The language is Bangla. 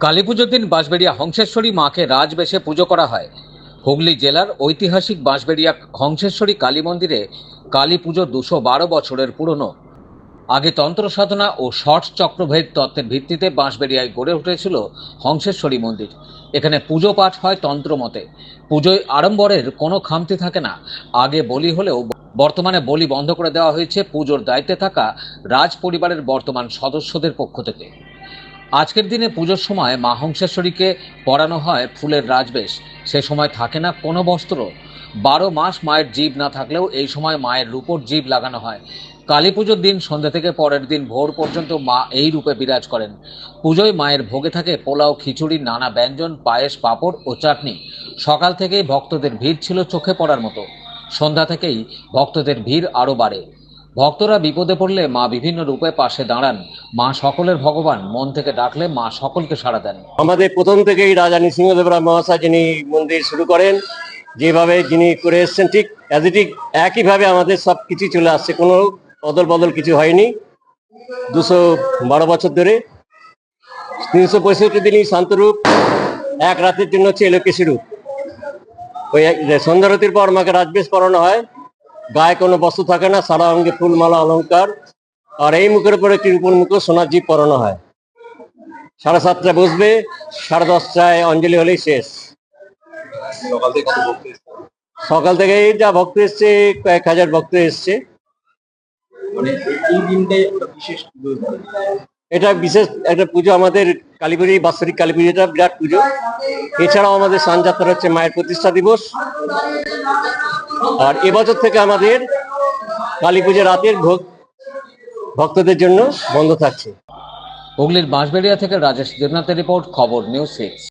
কালী পুজোর দিন বাঁশবেড়িয়া হংসেশ্বরী মাকে রাজবেশে পুজো করা হয়। হুগলি জেলার ঐতিহাসিক বাঁশবেড়িয়া হংসেশ্বরী কালী মন্দিরে কালী পুজো দুশো বারো বছরের পুরনো। আগে তন্ত্র সাধনা ও ষট চক্রভেদ তত্ত্বের ভিত্তিতে বাঁশবেড়িয়ায় গড়ে উঠেছিল হংসেশ্বরী মন্দির। এখানে পুজো পাঠ হয় তন্ত্রমতে পুজোয় আড়ম্বরের কোনো খামতি থাকে না। আগে বলি হলেও বর্তমানে বলি বন্ধ করে দেওয়া হয়েছে। পুজোর দায়িত্বে থাকা রাজ পরিবারের বর্তমান সদস্যদের পক্ষ থেকে। আজকের দিনে পুজোর সময় মা হংসেশ্বরীকে পরানো হয় ফুলের রাজবেশ। সে সময় থাকে না কোনো বস্ত্র। বারো মাস মায়ের জীব না থাকলেও এই সময় মায়ের রূপোর জীব লাগানো হয়। কালী পুজোর দিন সন্ধ্যা থেকে পরের দিন ভোর পর্যন্ত মা এই রূপে বিরাজ করেন। পুজোয় মায়ের ভোগে থাকে পোলাও, খিচুড়ি, নানা ব্যঞ্জন, পায়েস, পাঁপড় ও চাটনি। সকাল থেকেই ভক্তদের ভিড় ছিল চোখে পড়ার মতো। সন্ধ্যা থেকেই ভক্তদের ভিড় আরও বাড়ে। ভক্তরা বিপদে পড়লে মা বিভিন্ন রূপে পাশে দাঁড়ান। মা সকলের ভগবান, মন থেকে ডাকলে মা সকলকে সাড়া দেন। আমাদের প্রথম থেকেই রাজা নৃসিংহদেবরা মহাশয় যিনি মন্দির শুরু করেন, যেভাবে যিনি করে এসছেন, ঠিক অ্যাজ ইট একইভাবে আমাদের সব কিছু চলে আসছে। কোনো অদল বদল কিছু হয়নি। দুশো বারো বছর ধরে তিনশো পঁয়ষট্টি দিনই শান্তরূপ এক রাতের জন্য হচ্ছে এলোকেশী রূপ। ওই সন্ধ্যারতির পর আমাকে রাজবেশ পরানো হয়। গায়ে কোনো বস্তু থাকে না সারা অঙ্গে ফুলমালা অলংকার। আর এই মুখের উপরে একটি রূপর মুখে সোনার জীব পরানো হয়। সাড়ে সাতটায় বসবে সাড়ে দশটায় অঞ্জলি হলেই শেষ। সকাল থেকে যা ভক্ত এসছে কয়েক হাজার ভক্ত এসছে। মানে এই- এই দিনটাই বিশেষ পুজো এটা বিশেষ একটা পুজো আমাদের কালীপুরি, বাৎসরিক কালী এটা বিরাট পুজো। এছাড়াও আমাদের সানযাত্রা হচ্ছে মায়ের প্রতিষ্ঠা দিবস। আর এবছর থেকে আমাদের কালী পুজো রাতের ভোগ ভক্তদের জন্য বন্ধ থাকছে। হুগলির বাঁশবেড়িয়া থেকে রাজেশ দেবনাথের রিপোর্ট, খবর নিউজ সিক্স।